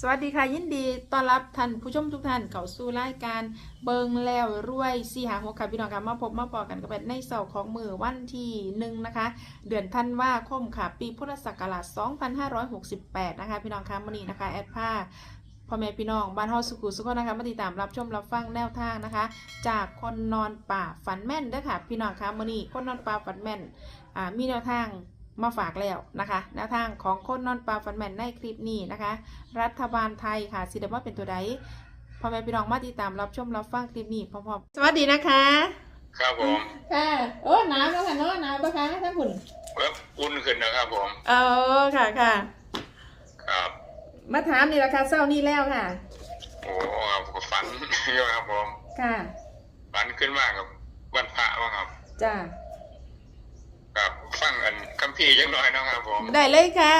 สวัสดีค่ะยินดีต้อนรับท่านผู้ชมทุกท่านเข้าสู่รายการเบิงแล้วรวยสี่หาหกค่ะพี่น้องค่ะมาพบมาปอกันกับในเสาร์ของมือวันที่หนึ่งนะคะ เดือนธันวาคมค่ะ ปีพุทธศักราช 2568 นะคะ พี่น้องค่ะมื่อนี้นะคะแอดผ้าพ่อแม่พี่น้องบ้านเฮาสุขุสุขนะคะมาติดตามรับชมรับฟังแนวทางนะคะ จากคนนอนป่าฝันแม่นด้อค่ะ พี่น้องค่ะมื่อนี้คนนอนป่าฝันแม่นมีแนวทาง มาฝากแล้วนะคะแนวทางของคนนอนป่าฝันแม่นในคลิปนี้นะคะ รัฐบาลไทยค่ะสิเดว่าเป็นตัวใดพ่อแม่พี่น้องมาติดตามรับชมรับฟังคลิปนี้พร้อมๆสวัสดีนะคะ ครับผมค่ะโอ้หนาวแล้วค่ะเนาะหนาวปะคะท่านคุณเว็บอุ่นขึ้นนะครับผมเออค่ะค่ะครับ มาถามนี่ราคาเศร้านี่แล้วค่ะ โอ้ครับก็ฝันอยู่ครับผมค่ะฝันขึ้นมากครับวันพระว่าครับจ้า ครับฟังอันคัมภีร์จังน้อยเนาะครับผมได้เลยค่ะ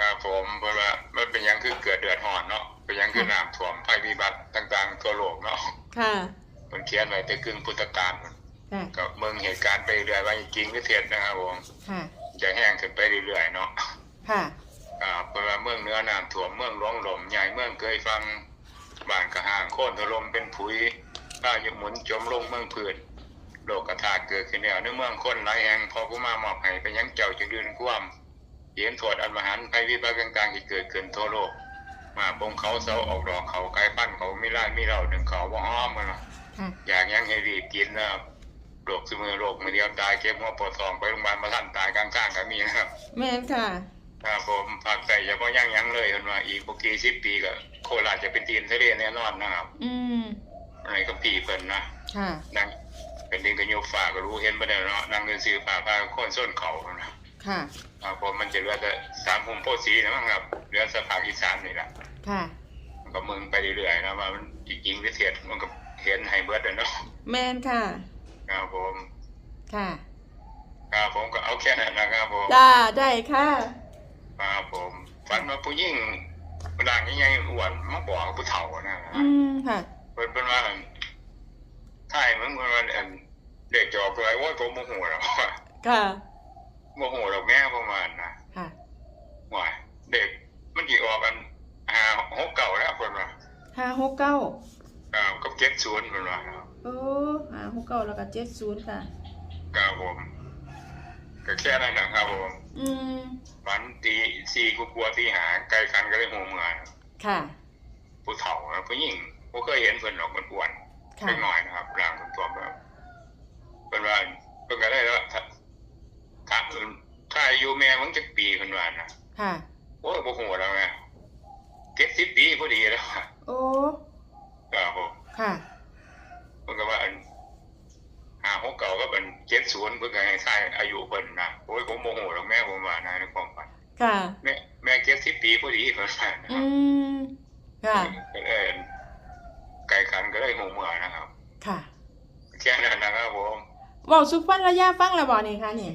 ครับผมเพราะว่ามันเป็นหยังคือเกิดเดือดร้อนเนาะเป็นหยังคือน้ำท่วมภัยพิบัติต่างๆ ทั่วโลกเนาะค่ะมันเขียนไว้แต่กึ่งพุทธกาลมันค่ะก็เมืองเหตุการณ์ไปเรื่อยว่าจริงหรือเท็จนะครับผมค่ะจะแห้งขึ้นไปเรื่อยๆเนาะค่ะครับเพราะว่าเมืองเหนื้อน้ำท่วมเมืองหลวงหลมใหญ่เมืองเคยฟังบ้านกระห่างโค่นถล่มเป็นผุยข้าวยหมุนจมลงเมืองพื้น โลกกระทาเกิดขึ้นแล้วในเมืองคนหลายแห่งพอผู้มามอบให้ไปยังเจ้าจึงดืนความเห็นโทษอันมหันต์ภัยวิบัติต่างๆที่เกิดขึ้นทั่วโลก มาปงเขาเสาออกดอกเขาไกลปั้นเขาไม่ไล่ไม่เราหนึ่งเขาว่าอ้อมกันเนาะค่ะอยากยังให้รีบกินนะครับโรคสมือโรคมือเดียวตายเก็บหัวปวดท้องไปโรงพยาบาลมาท่านตายกลางๆก็มีนะครับแม่นค่ะครับผมภาคใต้เฉพาะย่างยังเลยคนว่าอีกบกี่สิบปีก็โคราชจะเป็นตีนทะเลแน่นอนนะครับ อืมอะไรก็ปีเพิ่นนะค่ะนั่ง เป็นดินกันโยฝากก็รู้เห็นบ่ได้เนาะนั่งเดินซื้อฝากพาโคนส้นเขานะค่ะ ครับผมมันจะเหลือแต่สามภูมิโพธิ์ศรีนะมั้งครับเหลือสภาคอีสานนี่แหละค่ะ มันก็มึงไปเรื่อยๆนะว่ามันจริงๆหรือเท็จมันก็เห็นให้เบิดเลยเนาะแม่นค่ะ ครับผมค่ะ ครับผมก็เอาแค่นั้นนะครับผมจ้าได้ค่ะ ครับผมฝันว่าผู้หญิงร่างใหญ่ๆอ้วนมาบอกผู้เฒ่านะ อืมค่ะ เพิ่นเป็นว่าอั่นถ่ายมันเพิ่นว่าอันเด็กจ อกเลยโอ้ยผมโมโหหรอกค่ะโมโหหรอกแม่ประมาณนะค่ะว่าเด็กมันกี่ออกกันหาหกเก่าแล้วเพิ่นว่าห้าหกเก้าอ่ากับเจ็ดศูนย์เพิ่นว่าครับโอ้ห้าหกเก้าแล้วก็เจ็ดศูนย์ค่ะครับผมก็แค่นั้นนะครับผมอืมวันตีสี่กูกลัวตีหาใกล้กันก็เลยโหเมือนค่ะผู้เฒ่านะผู้หญิงบ่เคยเห็นเพิ่นหรอกมันอ้วนค่ะเล็กน้อยนะครับร่างเพิ่นตัวแบบเพิ่นว่าเพิ่นก็ได้แล้วถ้าถ้าถ้าอายุแม่มึงจักปีเพิ่นว่านะ ค่ะ โอ้ยบ่ฮู้แล้วแม่เจ็ดสิบปีพอดีแล้วโอ้ครับผมค่ะเพิ่นก็ว่าอันห้าหกเก่าก็เป็นเจ็ดศูนย์เพิ่นก็ให้ทายอายุเพิ่นนะโอ้ยผมโมโหหรอกแม่ผมว่านะในความฝันค่ะแม่แม่เจ็ดสิบปีพอดีเพิ่นว่านะคอืรับมค่ะก็เลยไก่ขันก็เลยหูเมื่อนะครับ ค่ะแค่นั้นนะครับผมเว้าสุฟันระยะฟังแล้วบ่นี่คะนี่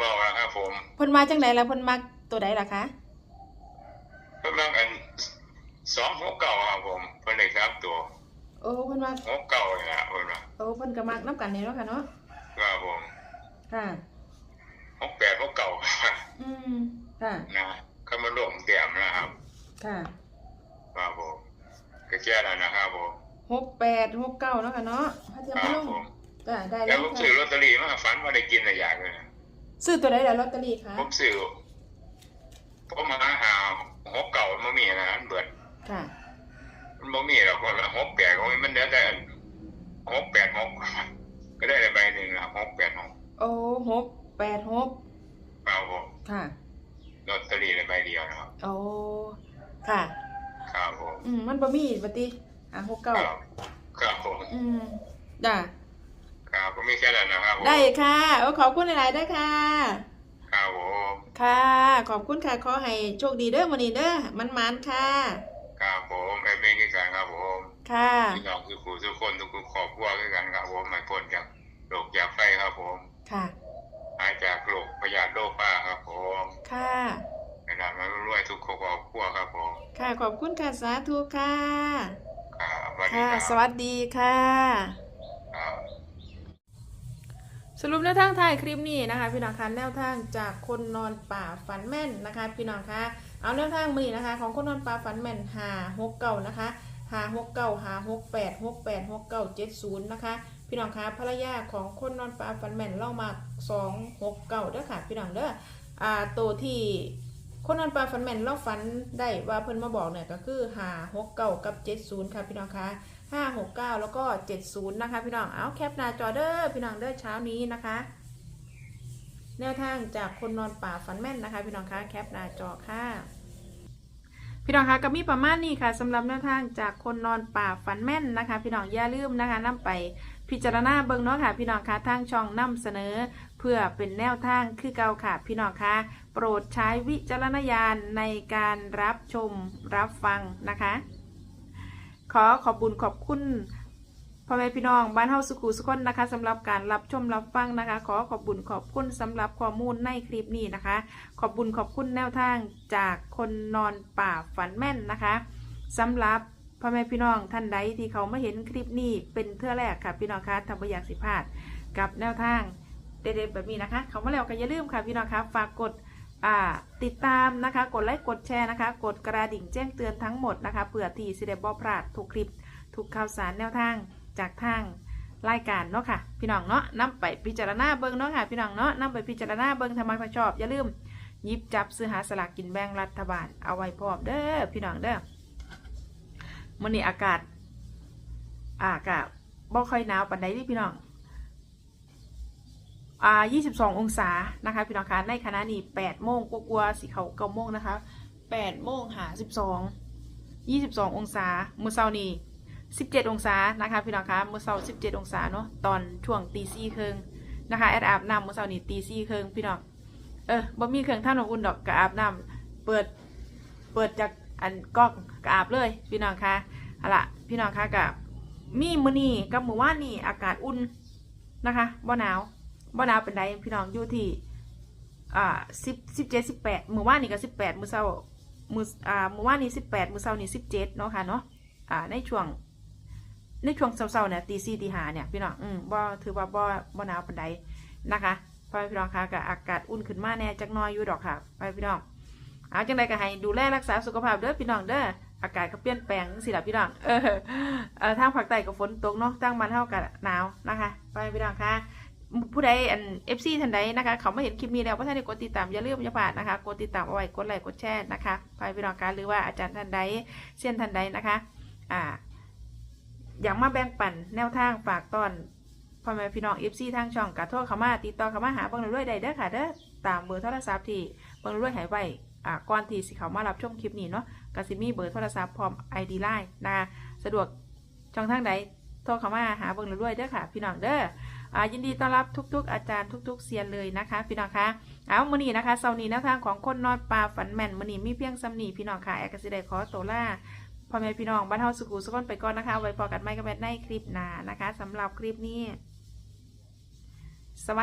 บอกแล้วครับผมเพิ่นมาจังไดแล้วเพิ่นมัก ตัวใดล่ะคะเพิ่นว่าอันสองหกเก่าครับผมเพิ่นได้ครับตัวโอ้เพิ่นมักหกเก่านี่ล่ะเพิ่นว่าโอ้เพิ่นก็มักนํกันนี่เนาะค่ะเนาะครับผมค่ะหกแปดหกเก่าอืมค่ะนะเขามาลงเตรียมนะครับ ค่ะครับผมก็แค่นั้นนะครับผมหกแปดหกเก้าเนาะค่ะเนาะพระเจ้าคพรัระบลงผมจ้ะได้แล้แล้ววผมซื้อค่ะลอตเตอรี่มาฝันว่าได้กินอะไรอย่างเลยนะซื้อตัวใดล่ะลอตเตอรี่คะผมซื้อ ผมมาหาหกเก่ามันบ่มีนะอันเบิดค่ะ มันบ่มีหรอกคนละหกแปดก็มีมันเหลือแต่อันหกแปดหกก็ได้ใบหนึ่งนะหกแปดหกโอ้หกแปดหกครับผมค่ะลอตเตอรี่ได้ใบเดียวนะครับโอ้ค่ะ ครับผมอืมมันบ่มีบัดติอะหกเก้าครับครับผมอืมจ้ะครับก็มีแค่นั้นนะครับผมได้ค่ะโอ้ขอบคุณหลายๆเด้อค่ะครับผมค่ะ ขอบคุณค่ะ ขอให้โชคดีเด้อมื้อนี้เด้อมันๆค่ะ ครับผมไอ้เมฆคือกันครับผมค่ะพี่น้องคือครูทุกคนทุกคนครอบครัวคือกันครับผมไม่พ้นจากโรคจากไฟครับผม ค่ะหายจากโรคพยาธิโรคป้าครับผม ค่ะในนามรวยทุกครอบครัวครับผม ค่ะขอบคุณค่ะสาธุค่ะครับสวัสดีค่ะครับสวัสดีค่ะครับ สรุปแนวทางท้ายคลิปนี้นะคะ พี่น้องคะแนวทางจากคนนอนป่าฝันแม่นนะคะ พี่น้องคะเอาแนวทางมือนะคะ ของคนนอนป่าฝันแม่นหาหกเก่านะคะหาหกเก่าหาหกแปดหกแปดหกเก้าเจ็ดศูนย์นะคะ พี่น้องคะภรรยาของคนนอนป่าฝันแม่นเล่ามาสองหกเก่าเด้อค่ะ พี่น้องเด้ออ่าตัวที่คนนอนป่าฝันแม่นเล่าฝันได้ว่าเพิ่นมาบอกเนี่ยก็คือหาหกเก่ากับเจ็ดศูนย์ค่ะพี่น้องคะ ห้าหกเก้าแล้วก็เจ็ดศูนย์นะคะ พี่น้อง เอาแคปหน้าจอเด้อพี่น้องเด้อเช้านี้นะคะ แนวทางจากคนนอนป่าฝันแม่นนะคะ พี่น้องคะแคปหน้าจอค่ะพี่น้องคะก็มีประมาณนี้ค่ะสำหรับแนวทางจากคนนอนป่าฝันแม่นนะคะ พี่น้องอย่าลืมนะคะ นํไปพิจารณาเบิ่งเนาะค่ะ พี่น้องคะทางช่องนํเสนอ เพื่อเป็นแนวทางคือเก่าค่ะ พี่น้องคะโปรดใช้วิจารณญาณในการรับชมรับฟังนะคะ ขอขอบบุญขอบคุณพ่อแม่พี่น้องบ้านเฮาสุขุสุขคนนะคะสำหรับการรับชมรับฟังนะคะ ขอขอบบุญขอบคุณสำหรับข้อมูลในคลิปนี้นะคะ ขอบบุญขอบคุณแนวทางจากคนนอนป่าฝันแม่นนะคะสำหรับพ่อแม่พี่น้องท่านใดที่เขามาเห็นคลิปนี้เป็นเทื่อแรกค่ะพี่น้องคะทำประอยากสิพลาดกับแนวทางเด็ดๆแบบนี้นะคะ เขามาแล้วก็อย่าลืมค่ะพี่น้องคะฝากกด ติดตามนะคะ กดไลค์กดแชร์นะคะ กดกระดิ่งแจ้งเตือนทั้งหมดนะคะเผื่อที่สิเดบอพลาดทุกคลิปทุกข่าวสารแนวทางจากทางรายการเนาะค่ะ พี่น้องเนาะนํไปพิจารณาเบิ่งเนาะค่ะพี่น้องเนาะนํไปพิจารณาเบิ่งทำไมพอชอบ อย่าลืมหยิบจับซื้อหาสลากกินแบ่งรัฐบาลเอาไว้พร้อมเด้อพี่น้องเด้อมื้อนี้อากาศอากาศบ่ค่อยหนาวปานใดที่พี่น้อง อ่า22 องศานะคะพี่น้องคะในคณะนี้8โมงกว่าๆสิเขา9โมงนะคะ8โมงหา12 22 องศามื้อเช้านี้17 องศานะคะพี่น้องคะมื้อเช้า17 องศาเนาะตอนช่วงตีสี่ครึ่งนะคะแอดอาบน้ำมื้อเช้านี้ตีสี่ครึ่งพี่น้องเออบ่มีเครื่องทำน้ำอุ่นดอกก็อาบน้ำเปิดเปิดจากอันก๊อกก็อาบเลยพี่น้องคะเอาละพี่น้องคะกับมีมือนีกับมือวานนี้อากาศอุ่นนะคะบ่หนาว บ่หนาวเป็นไดพี่น้องอยู่ที่อ่าสิบสิบเจ็ดสิบแปดมือว่านี่ก็สิบแปดมือเช้ามืออ่ามือว่านี่สิบแปดมือเช้านี่สิบเจ็ดเนาะค่ะเนาะอ่าในช่วง ในช่วงเช้าๆเนี่ยตีสี่ตีห้าเนี่ยพี่น้องอืมบ่ถือว่าบ่บ่หนาวปานใดนะคะพ่อพี่น้องคะก็อากาศอุ่นขึ้นมาแน่จักน้อยอยู่ดอกค่ะพ่อพี่น้องเอาจังไดก็ให้ดูแลรักษาสุขภาพเด้อพี่น้องเด้ออากาศก็เปลี่ยนแปลงจังซี่ล่ะพี่น้องเออเออทางภาคใต้ก็ฝนตกเนาะทางบ้านเฮาก็หนาวนะคะพ่อพี่น้องคะ ผู้ใดอันเอฟซีท่านใดนะคะ เขามาเห็นคลิปนี้แล้วว่าท่านได้กดติดตามอย่าลืมอย่าพลาดนะคะกดติดตามเอาไว้กดไลค์กดแชร์นะคะภายพี่น้องการหรือว่าอาจารย์ท่านใดเซียนท่านใดนะคะอ่าอยากมาแบ่งปันแนวทางฝากตอนพ่อแม่พี่น้องเอฟซีทางช่องกระโทษเขามาติดต่อเขามาหาเบังรวยใดเด้อค่ะเด้อตามเบอร์โทรศัพท์ที่เบังรวยหายไว้อ่าก่อนที่สิเขามารับชมคลิปนี้เนาะกสิมีเบอร์โทรศัพท์พร้อมไอดีไลน์นะคะสะดวกช่องทางใดโทรเขามาหาเบังรวยเด้อค่ะ พี่น้องเด้อ ยินดีต้อนรับทุก ๆ อาจารย์ทุก ๆเซียนเลยนะคะ พี่น้องคะเอามือนีนะคะเสาร์นี้แนวทางของคนนอนปลาฝันแม่นมือนีมีเพียงซ้ำนีพี่น้องค่ะแอคซิเด้ขอตัวล่าพ่อแม่พี่น้องบ้านเฮาสุขุสุขนไปก่อนนะคะ ไว้พอกันไม่กันแม่ในคลิปหน้านะคะสำหรับคลิปนี้สวัสดี